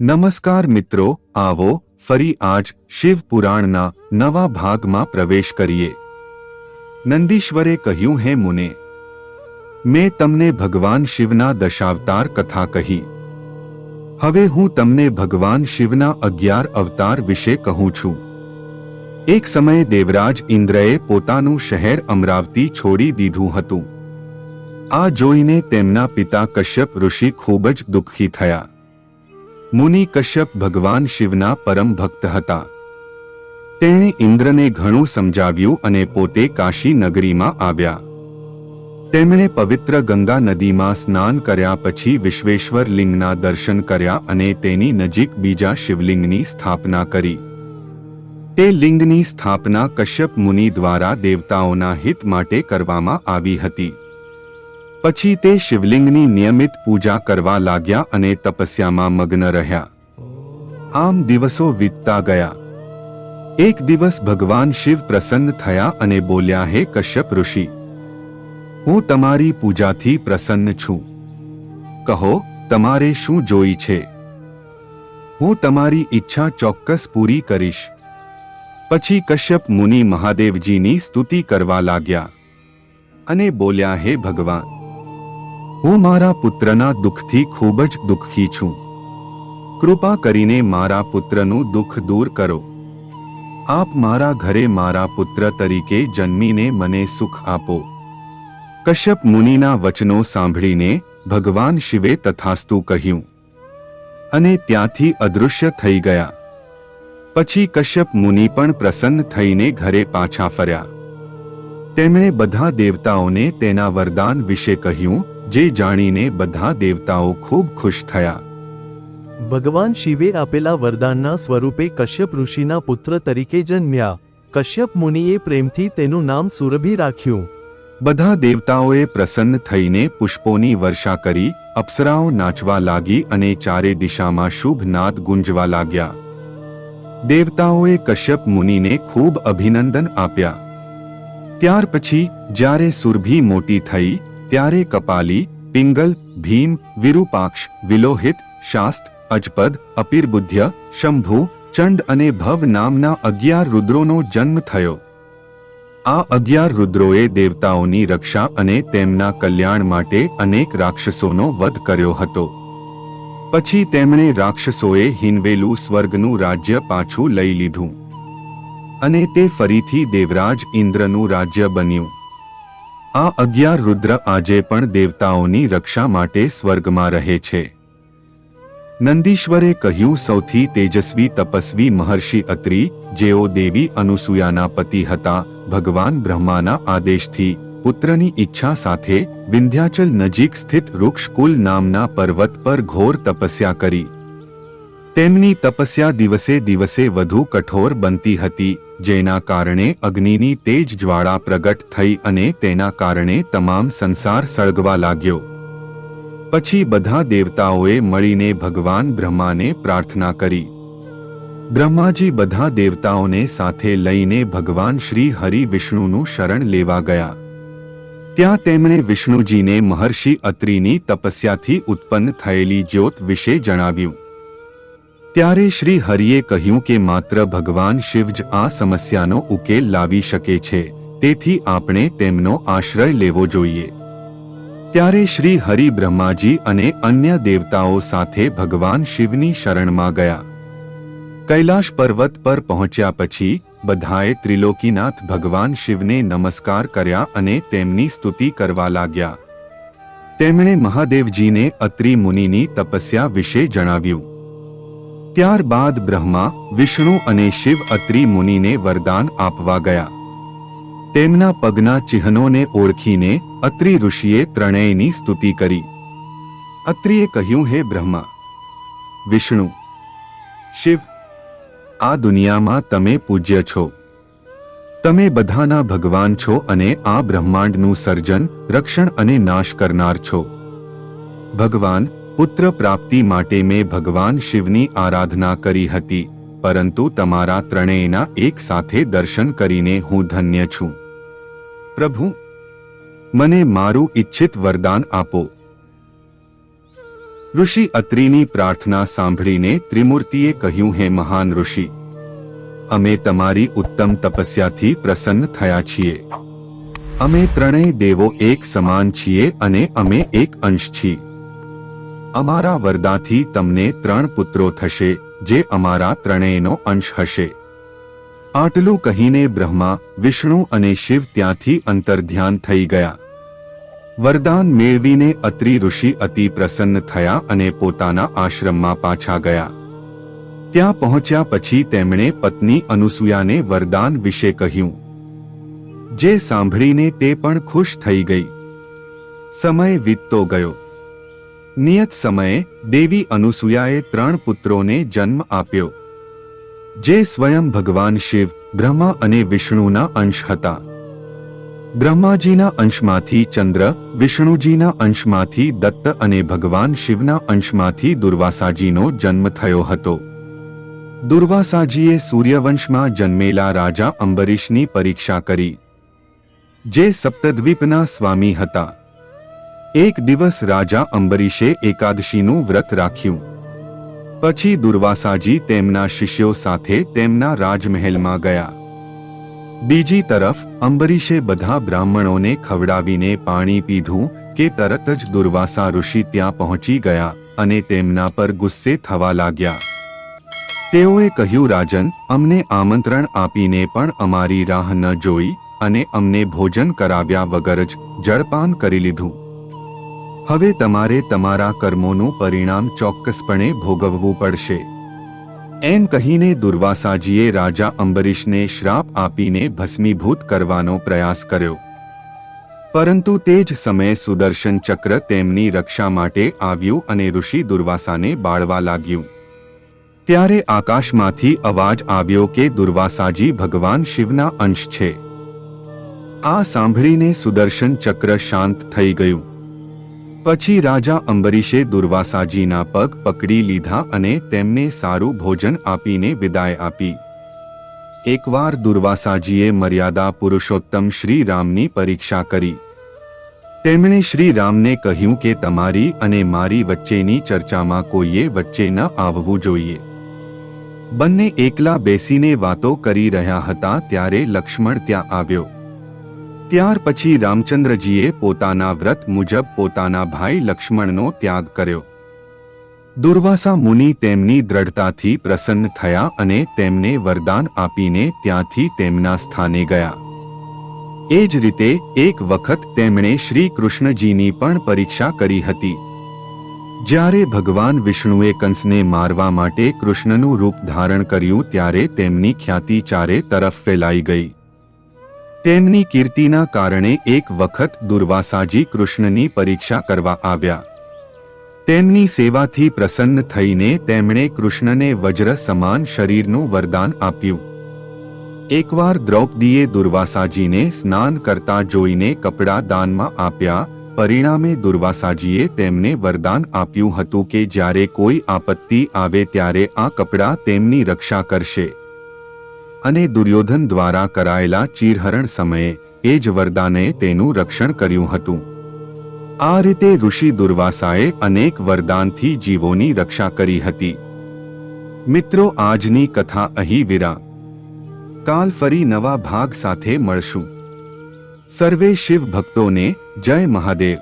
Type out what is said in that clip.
નમસ્કાર મિત્રો, આવો ફરી આજ શિવ પુરાણના નવા ભાગમાં પ્રવેશ કરીએ. નંદીશ્વરે કહ્યું, હે મુને, મેં તમને ભગવાન શિવના દશાવતાર કથા કહી. હવે હું તમને ભગવાન શિવના અગિયાર અવતાર વિશે કહું છું. એક સમયે દેવરાજ ઇન્દ્રએ પોતાનું શહેર અમરાવતી છોડી દીધું હતું. આ જોઈને તેમના પિતા કશ્યપ ઋષિ ખૂબ જ દુઃખી થયા. મુનિ કશ્યપ ભગવાન શિવના પરમ ભક્ત હતા. તેણે ઇન્દ્રને ઘણું સમજાવ્યું અને પોતે કાશી નગરીમાં આવ્યા. તેમણે પવિત્ર ગંગા નદીમાં સ્નાન કર્યા પછી વિશ્વેશ્વર લિંગના દર્શન કર્યા અને તેની નજીક બીજા શિવલિંગની સ્થાપના કરી. તે લિંગની સ્થાપના કશ્યપ મુનિ દ્વારા દેવતાઓના હિત માટે કરવામાં આવી હતી. પછી તે શિવલિંગની નિયમિત પૂજા કરવા લાગ્યા અને તપસ્યામાં મગ્ન રહ્યા. આમ દિવસો વીતતા ગયા. એક દિવસ ભગવાન શિવ પ્રસન્ન થયા અને બોલ્યા, હે કશ્યપ ઋષિ, હું તમારી પૂજાથી પ્રસન્ન છું. કહો, તમારે શું જોઈ છે? હું તમારી ઈચ્છા ચોક્કસ પૂરી કરીશ. પછી કશ્યપ મુનિ મહાદેવજીની સ્તુતિ કરવા લાગ્યા અને બોલ્યા, હે ભગવાન હું મારા પુત્રના દુઃખથી ખૂબ જ દુઃખી છું. કૃપા કરીને મારા પુત્રનું દુઃખ દૂર કરો. આપ મારા ઘરે મારા પુત્ર તરીકે જન્મીને મને સુખ આપો. કશ્યપ મુનિના વચનો સાંભળીને ભગવાન શિવે તથાસ્તુ કહ્યું. અને ત્યાંથી અદૃશ્ય થઈ ગયા. પછી કશ્યપ મુનિ પણ પ્રસન્ન થઈને ઘરે પાછા ફર્યા. તેમણે બધા દેવતાઓને તેના વરદાન વિશે કહ્યું જે જાણીને બધા દેવતાઓ ખૂબ ખુશ થયા. ભગવાન શિવે આપેલા વરદાનના સ્વરૂપે કશ્યપ ઋષિના પુત્ર તરીકે જન્મ્યા. કશ્યપ મુનિએ પ્રેમથી તેનું નામ સુરભી રાખ્યું. બધા દેવતાઓએ પ્રસન્ન થઈને પુષ્પોની વર્ષા કરી અપ્સરાઓ નાચવા લાગી અને ચારે દિશામાં શુભ નાદ ગુંજવા લાગ્યા. દેવતાઓએ કશ્યપ મુનિને ખૂબ અભિનંદન આપ્યા. ત્યાર પછી જ્યારે સુરભી મોટી થઈ ત્યારે કપાલી, પિંગલ, ભીમ, વિરૂપાક્ષ, વિલોહિત, શાસ્ત, અજપદ, અપીરબુદ્ધ્ય, શંભુ, ચંડ અને ભવ નામના અગિયાર રુદ્રોનો જન્મ થયો. આ અગિયાર રુદ્રોએ દેવતાઓની રક્ષા અને તેમના કલ્યાણ માટે અનેક રાક્ષસોનો વધ કર્યો હતો. પછી તેમણે રાક્ષસોએ હિનવેલું સ્વર્ગનું રાજ્ય પાછું લઈ લીધું. અને તે ફરીથી દેવરાજ ઇન્દ્રનું રાજ્ય બન્યું. આ અગિયાર રુદ્ર આજે પણ દેવતાઓની રક્ષા માટે સ્વર્ગમાં રહે છે. નંદીશ્વરે કહ્યું, સૌથી તેજસ્વી તપસ્વી મહર્ષિ અત્રી, જેઓ દેવી અનુસૂયાના પતિ હતા, ભગવાન બ્રહ્માના આદેશથી, પુત્રની ઈચ્છા સાથે વિંધ્યાચલ નજીક સ્થિત વૃક્ષકુલ નામના પર્વત પર ઘોર તપસ્યા કરી. તેમની તપસ્યા દિવસે દિવસે વધુ કઠોર બનતી હતી, જેના કારણે અગ્નિની તેજ જ્વાળા પ્રગટ થઈ અને તેના કારણે તમામ સંસાર સળગવા લાગ્યો. પછી બધા દેવતાઓએ મળીને ભગવાન બ્રહ્માને પ્રાર્થના કરી. બ્રહ્માજી બધા દેવતાઓને સાથે લઈને ભગવાન શ્રી હરિ વિષ્ણુનું શરણ લેવા ગયા. ત્યાં તેમણે વિષ્ણુજીને મહર્ષિ અત્રિની તપસ્યાથી ઉત્પન્ન થયેલી જ્યોત વિશે જણાવ્યું. ત્યારે શ્રી હરિએ કહ્યું કે માત્ર ભગવાન શિવ જ આ સમસ્યાનો ઉકેલ લાવી શકે છે, તેથી આપણે તેમનો આશ્રય લેવો જોઈએ. ત્યારે શ્રી હરિ બ્રહ્માજી અને અન્ય દેવતાઓ સાથે ભગવાન શિવની શરણમાં ગયા. કૈલાશ પર્વત પર પહોંચ્યા પછી, બધાએ ત્રિલોકીનાથ ભગવાન શિવને નમસ્કાર કર્યા અને તેમની સ્તુતિ કરવા લાગ્યા. તેમણે મહાદેવજીને અત્રિ મુનિની તપસ્યા વિશે જણાવ્યું. ત્યારબાદ બ્રહ્મા, વિષ્ણુ અને શિવ અત્રિ મુનિને વરદાન આપવા ગયા. તેમના પગના ચિહ્નોને ઓળખીને અત્રિ ઋષિએ ત્રણેયની સ્તુતિ કરી. અત્રિએ કહ્યું, હે બ્રહ્મા, વિષ્ણુ, શિવ, આ દુનિયામાં તમે પૂજ્ય છો. તમે બધાના ભગવાન છો અને આ બ્રહ્માંડનું સર્જન, રક્ષણ અને નાશ કરનાર છો. ભગવાન પુત્ર પ્રાપ્તિ માટે મેં ભગવાન શિવની આરાધના કરી હતી, પરંતુ તમારા ત્રણેયના એક સાથે દર્શન કરીને હું ધન્ય છું. પ્રભુ, મને મારું ઈચ્છિત વરદાન આપો. ઋષિ અત્રિની પ્રાર્થના સાંભળીને ત્રિમૂર્તિએ કહ્યું, હે મહાન ઋષિ, અમે તમારી ઉત્તમ તપસ્યાથી પ્રસન્ન થયા છીએ. અમે ત્રણેય દેવો એક સમાન છીએ અને અમે એક અંશ છીએ. અમારા વરદાથી તમને ત્રણ પુત્રો થશે, જે અમારા ત્રણેયનો અંશ હશે. આટલું કહીને બ્રહ્મા, વિષ્ણુ અને શિવ ત્યાંથી અંતર્ધ્યાન થઈ ગયા. વરદાન મેળવીને અત્રિ ઋષિ અતિ પ્રસન્ન થયા અને પોતાના આશ્રમમાં પાછા ગયા. ત્યાં પહોંચ્યા પછી તેમણે પત્ની અનુસૂયાને વરદાન વિશે કહ્યું. જે સાંભળીને તે પણ ખુશ થઈ ગઈ. સમય વીતતો ગયો. નિયત સમયે દેવી અનુસૂયાએ ત્રણ પુત્રોને જન્મ આપ્યો, જે સ્વયં ભગવાન શિવ, બ્રહ્મા અને વિષ્ણુના અંશ હતા. બ્રહ્માજીના અંશમાંથી ચંદ્ર, વિષ્ણુજીના અંશમાંથી દત્ત અને ભગવાન શિવના અંશમાંથી દુર્વાસાજીનો જન્મ થયો હતો. દુર્વાસાજીએ સૂર્યવંશમાં જન્મેલા રાજા અંબરીશની પરીક્ષા કરી, જે સપ્તદ્વીપના સ્વામી હતા. એક દિવસ રાજા અંબરીશે એકાદશીનું વ્રત રાખ્યું. પછી દુર્વાસાજી તેમના શિષ્યો સાથે તેમના રાજમહેલમાં ગયા. બીજી તરફ અંબરીશે બધા બ્રાહ્મણોને ખવડાવીને પાણી પીધું કે તરત જ દુર્વાસા ઋષિ ત્યાં પહોંચી ગયા અને તેમના પર ગુસ્સે થવા લાગ્યા. તેઓએ કહ્યું, રાજન, અમને આમંત્રણ આપીને પણ અમારી રાહ ન જોઈ અને અમને ભોજન કરાવ્યા વગર જ જળપાન કરી લીધું. હવે તમારે તમારા કર્મોનું પરિણામ ચોક્કસપણે ભોગવવું પડશે. એમ કહીને દુર્વાસાજીએ રાજા અંબરીશને શ્રાપ આપીને ભસ્મીભૂત કરવાનો પ્રયાસ કર્યો. પરંતુ તે જ સમયે સુદર્શન ચક્ર તેમની રક્ષા માટે આવ્યું અને ઋષિ દુર્વાસાને બાળવા લાગ્યું. ત્યારે આકાશમાંથી અવાજ આવ્યો કે દુર્વાસાજી ભગવાન શિવના અંશ છે. આ સાંભળીને સુદર્શન ચક્ર શાંત થઈ ગયું. પછી રાજા અંબરીશે દુર્વાસાજીના પગ પકડી લીધા અને તેમને સારું ભોજન આપીને વિદાય આપી. એકવાર દુર્વાસાજીએ મર્યાદા પુરુષોત્તમ શ્રી રામની પરીક્ષા કરી. તેમણે શ્રી રામને કહ્યું કે તમારી અને મારી વચ્ચેની ચર્ચામાં કોઈએ વચ્ચે ન આવવું જોઈએ. બંને એકલા બેસીને વાતો કરી રહ્યા હતા ત્યારે લક્ષ્મણ ત્યાં આવ્યો. ત્યાર પછી રામચંદ્રજીએ પોતાના વ્રત મુજબ પોતાના ભાઈ લક્ષ્મણનો ત્યાગ કર્યો. દુર્વાસા મુનિ તેમની દ્રઢતાથી પ્રસન્ન થયા અને તેમને વરદાન આપીને ત્યાંથી તેમના સ્થાને ગયા. એ જ રીતે એક વખત તેમણે શ્રી કૃષ્ણજીની પણ પરીક્ષા કરી હતી. જ્યારે ભગવાન વિષ્ણુએ કંસને મારવા માટે કૃષ્ણનું રૂપ ધારણ કર્યું ત્યારે તેમની ખ્યાતિ ચારે તરફ ફેલાઈ ગઈ. તેમની કીર્તિના કારણે એક વખત દુર્વાસાજી કૃષ્ણની પરીક્ષા કરવા આવ્યા. તેમની સેવાથી પ્રસન્ન થઈને તેમણે કૃષ્ણને વજ્ર સમાન શરીરનું વરદાન આપ્યું. એકવાર દ્રૌપદીએ દુર્વાસાજીને સ્નાન કરતા જોઈને કપડાં દાનમાં આપ્યા, પરિણામે દુર્વાસાજીએ તેમને વરદાન આપ્યું હતું કે જ્યારે કોઈ આપત્તિ આવે ત્યારે આ કપડાં તેમની રક્ષા કરશે. અને દુર્યોધન દ્વારા કરાયેલા ચીરહરણ સમયે એ જ વરદાને તેનું રક્ષણ કર્યું હતું. આ રીતે ઋષિ દુર્વાસાએ અનેક વરદાનથી જીવોની રક્ષા કરી હતી. મિત્રો, આજની કથા અહીં વિરા. કાલ ફરી નવા ભાગ સાથે મળશું. સર્વે શિવ ભક્તોને જય મહાદેવ.